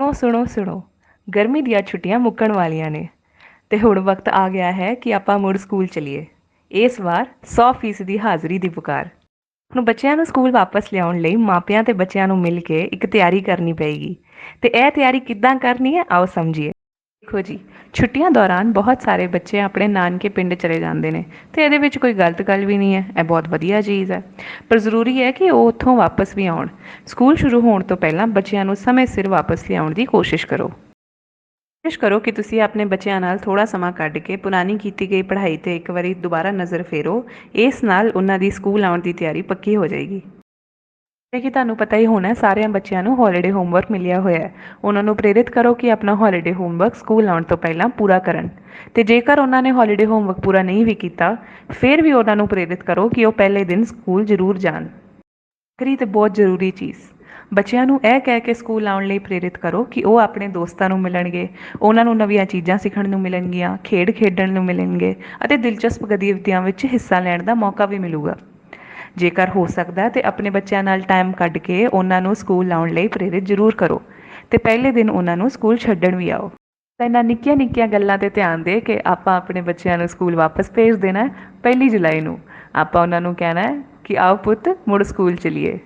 ਸੁਣੋ ਸੁਣੋ ਸੁਣੋ। ਗਰਮੀ ਦੀਆਂ ਛੁੱਟੀਆਂ ਮੁੱਕਣ ਵਾਲੀਆਂ ਨੇ। ਤੇ ਹੁਣ ਵਕਤ ਆ ਗਿਆ ਹੈ ਕਿ ਆਪਾਂ ਮੁੜ ਸਕੂਲ ਚਲੀਏ। ਇਸ ਵਾਰ 100% ਦੀ ਹਾਜ਼ਰੀ ਦੀ ਪੁਕਾਰ। ਹੁਣ ਬੱਚਿਆਂ ਨੂੰ ਸਕੂਲ ਵਾਪਸ ਲਿਆਉਣ ਲਈ ਮਾਪਿਆਂ ਤੇ ਬੱਚਿਆਂ ਨੂੰ ਮਿਲ ਕੇ ਇੱਕ ਤਿਆਰੀ ਕਰਨੀ ਪਏਗੀ। ਤੇ ਇਹ ਤਿਆਰੀ ਕਿੱਦਾਂ ਕਰਨੀ ਹੈ, ਆਓ ਸਮਝੀਏ। ਦੇਖੋ ਜੀ, ਛੁੱਟੀਆਂ ਦੌਰਾਨ ਬਹੁਤ ਸਾਰੇ ਬੱਚੇ ਆਪਣੇ ਨਾਨਕੇ ਪਿੰਡ ਚਲੇ ਜਾਂਦੇ ਨੇ ਤੇ ਇਹਦੇ ਵਿੱਚ ਕੋਈ ਗਲਤ ਗੱਲ ਵੀ ਨਹੀਂ ਹੈ, ਇਹ ਬਹੁਤ ਵਧੀਆ ਚੀਜ਼ ਹੈ। ਪਰ ਜ਼ਰੂਰੀ ਹੈ ਕਿ ਉਹ ਉੱਥੋਂ ਵਾਪਸ ਵੀ ਆਉਣ। ਸਕੂਲ ਸ਼ੁਰੂ ਹੋਣ ਤੋਂ ਪਹਿਲਾਂ ਬੱਚਿਆਂ ਨੂੰ ਸਮੇਂ ਸਿਰ ਵਾਪਸ ਲਿਆਉਣ ਦੀ ਕੋਸ਼ਿਸ਼ ਕਰੋ। ਕੋਸ਼ਿਸ਼ ਕਰੋ ਕਿ ਤੁਸੀਂ ਆਪਣੇ ਬੱਚਿਆਂ ਨਾਲ ਥੋੜਾ ਸਮਾਂ ਕੱਢ ਕੇ ਪੁਰਾਣੀ ਕੀਤੀ ਗਈ ਪੜ੍ਹਾਈ ਤੇ ਇੱਕ ਵਾਰੀ ਦੁਬਾਰਾ ਨਜ਼ਰ ਫੇਰੋ। ਇਸ ਨਾਲ ਉਹਨਾਂ ਦੀ ਸਕੂਲ ਆਉਣ ਦੀ ਤਿਆਰੀ ਪੱਕੀ ਹੋ ਜਾਏਗੀ। ਜਿਵੇਂ ਕਿ ਤੁਹਾਨੂੰ ਪਤਾ ਹੀ ਹੋਣਾ, ਸਾਰਿਆਂ ਬੱਚਿਆਂ ਨੂੰ ਹੌਲੀਡੇ ਹੋਮਵਰਕ ਮਿਲਿਆ ਹੋਇਆ ਹੈ। ਉਹਨਾਂ ਨੂੰ ਪ੍ਰੇਰਿਤ ਕਰੋ ਕਿ ਆਪਣਾ ਹੌਲੀਡੇ ਹੋਮਵਰਕ ਸਕੂਲ ਆਉਣ ਤੋਂ ਪਹਿਲਾਂ ਪੂਰਾ ਕਰਨ। ਤੇ ਜੇਕਰ ਉਹਨਾਂ ਨੇ ਹੌਲੀਡੇ ਹੋਮਵਰਕ ਪੂਰਾ ਨਹੀਂ ਵੀ ਕੀਤਾ, ਫਿਰ ਵੀ ਉਹਨਾਂ ਨੂੰ ਪ੍ਰੇਰਿਤ ਕਰੋ ਕਿ ਉਹ ਪਹਿਲੇ ਦਿਨ ਸਕੂਲ ਜ਼ਰੂਰ ਜਾਣ। ਆਖਰੀ ਤੇ ਬਹੁਤ ਜ਼ਰੂਰੀ ਚੀਜ਼, ਬੱਚਿਆਂ ਨੂੰ ਇਹ ਕਹਿ ਕੇ ਸਕੂਲ ਆਉਣ ਲਈ ਪ੍ਰੇਰਿਤ ਕਰੋ ਕਿ ਉਹ ਆਪਣੇ ਦੋਸਤਾਂ ਨੂੰ ਮਿਲਣਗੇ, ਉਹਨਾਂ ਨੂੰ ਨਵੀਆਂ ਚੀਜ਼ਾਂ ਸਿੱਖਣ ਨੂੰ ਮਿਲਣਗੀਆਂ, ਖੇਡ ਖੇਡਣ ਨੂੰ ਮਿਲਣਗੇ ਅਤੇ ਦਿਲਚਸਪ ਗਤੀਵਿਧੀਆਂ ਵਿੱਚ ਹਿੱਸਾ ਲੈਣ ਦਾ ਮੌਕਾ ਵੀ ਮਿਲੂਗਾ। ਜੇਕਰ ਹੋ ਸਕਦਾ ਤੇ ਆਪਣੇ ਬੱਚਿਆਂ ਨਾਲ ਟਾਈਮ ਕੱਢ ਕੇ ਉਹਨਾਂ ਨੂੰ ਸਕੂਲ ਲਾਉਣ ਲਈ ਪ੍ਰੇਰਿਤ ਜ਼ਰੂਰ ਕਰੋ। ਤੇ ਪਹਿਲੇ ਦਿਨ ਉਹਨਾਂ ਨੂੰ ਸਕੂਲ ਛੱਡਣ ਵੀ ਆਓ। ਤਾਂ ਇਹਨਾਂ ਨਿੱਕੀਆਂ ਨਿੱਕੀਆਂ ਗੱਲਾਂ ਤੇ ਧਿਆਨ ਦੇ ਕੇ ਆਪਾਂ ਆਪਣੇ ਬੱਚਿਆਂ ਨੂੰ ਸਕੂਲ ਵਾਪਸ ਭੇਜ ਦੇਣਾ ਪਹਿਲੀ ਜੁਲਾਈ ਨੂੰ। ਆਪਾਂ ਉਹਨਾਂ ਨੂੰ ਕਹਿਣਾ ਹੈ ਕਿ ਆਓ ਪੁੱਤ, ਮੁੜ ਸਕੂਲ ਚਲੀਏ।